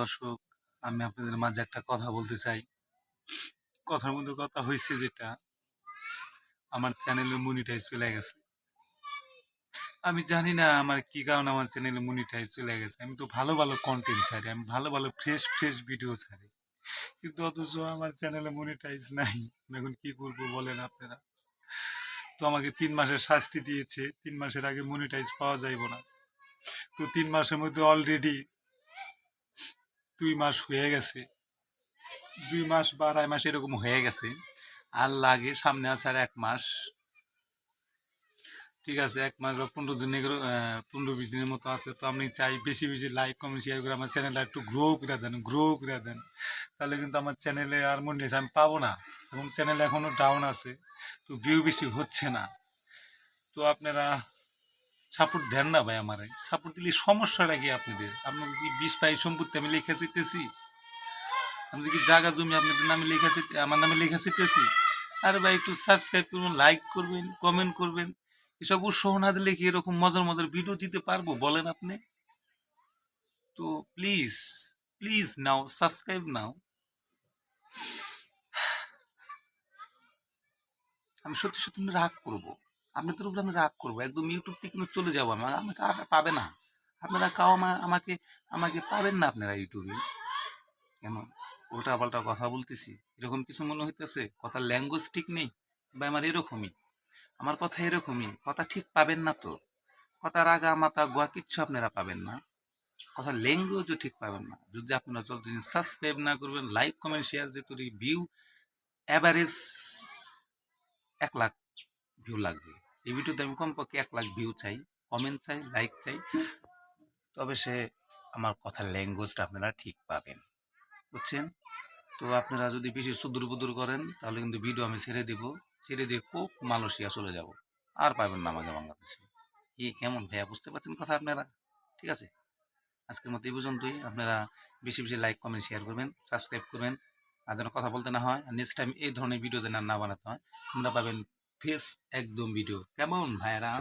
দর্শক, আমি আপনাদের মাঝে একটা কথা বলতে চাই। কথার মধ্যে কথা হয়েছে যেটা, আমার চ্যানেলে মনিটাইজ চলে গেছে। আমি জানি না আমার কি কারণে আমার চ্যানেলে মনিটাইজ চলে গেছে। আমি তো ভালো ভালো কন্টেন্ট ছাড়ি, আমি ভালো ভালো ফ্রেশ ফ্রেশ ভিডিও ছাড়ি। কিন্তু অথচ আমার চ্যানেলে মনিটাইজ নাই। এখন কি করব বলেন আপনারা? তো আমাকে তিন মাসের শাস্তি দিয়েছে। তিন মাসের আগে মনিটাইজ পাওয়া যাইব না। তো তিন মাসের মধ্যে অলরেডি দুই মাস হয়ে গেছে। দুই মাস বা আড়াই মাস এরকম হয়ে গেছে। আর লাগে সামনে আছে আর এক মাস। ঠিক আছে, এক মাস বা পনেরো দিন পনেরো বিশ দিনের মতো আছে। তো আপনি চাই বেশি বেশি লাইক কমেন্ট শেয়ার করে আমার চ্যানেলটা একটু গ্রো করে দেন গ্রো করে দেন। তাহলে কিন্তু আমার চ্যানেলে আর মনে আমি পাবো না। এবং চ্যানেল এখনও ডাউন আছে। তো ভিউ বেশি হচ্ছে না। তো আপনারা সাপোর্ট দেন না ভাই আমার। সাপোর্ট দিলে সমস্যাটা কি আপনাদের? আপনার কি বিষ পাই সম্পত্তি আমি লিখে চিতেছি আমি কি জায়গা জমি আপনাদের নামে লেখা চিতে- আমার নামে লেখা চিতেছি আরে ভাই একটু সাবস্ক্রাইব করবেন লাইক করবেন কমেন্ট করবেন। এসব উৎসাহ না দিলে কি এরকম মজার মজার ভিডিও দিতে পারব বলেন আপনি? তো please please now subscribe now আমি সত্যি সত্যি রাগ করব। আপনাদের উপরে আমি রাগ করব। একদম ইউটিউব থেকে চলে যাব আমি আমাকে পাবে না। আপনারা আমা- আমাকে আমাকে পাবেন না আপনারা ইউটিউবে কেন? উল্টা পাল্টা কথা বলতেছি। এরকম কিছু মনে হইতেছে? কথার ল্যাঙ্গুয়েজ ঠিক নেই? বা আমার এরকমই? আমার কথা এরকমই? কথা ঠিক পাবেন না তো? কথা রাগা মাথা গোয়া কিচ্ছু আপনারা পাবেন না। কথা ল্যাঙ্গুয়েজও ঠিক পাবেন না। যদি আপনারা যতদিন সাবস্ক্রাইব না করবেন লাইক কমেন্ট শেয়ার যে করি ভিউ অ্যাভারেজ এক লাখ ভিউ লাগবে। এই ভিডিওতে আমি কমপক্ষে এক লাখ ভিউ চাই কমেন্ট চাই লাইক চাই। তবে সে আমার কথার ল্যাঙ্গুয়েজটা আপনারা ঠিক পাবেন। বুঝছেন? তো আপনারা যদি বেশি সুদূর বুদুর করেন, তাহলে কিন্তু ভিডিও আমি ছেড়ে দেব। ছেড়ে দিয়ে খুব মালয়েশিয়া চলে যাব। আর পাবেন না আমাকে বাংলাদেশে। কি কেমন ভাইয়া, বুঝতে পারছেন কথা আপনারা? ঠিক আছে? আজকের মতো এই পর্যন্তই। আপনারা বেশি বেশি লাইক কমেন্ট শেয়ার করবেন সাবস্ক্রাইব করবেন। আর যেন কথা বলতে না হয় নেক্সট টাইম এই ধরনের ভিডিও যেন না বানাতে হয় আপনারা পাবেন ফেস একদম ভিডিও কেমন ভাইরা।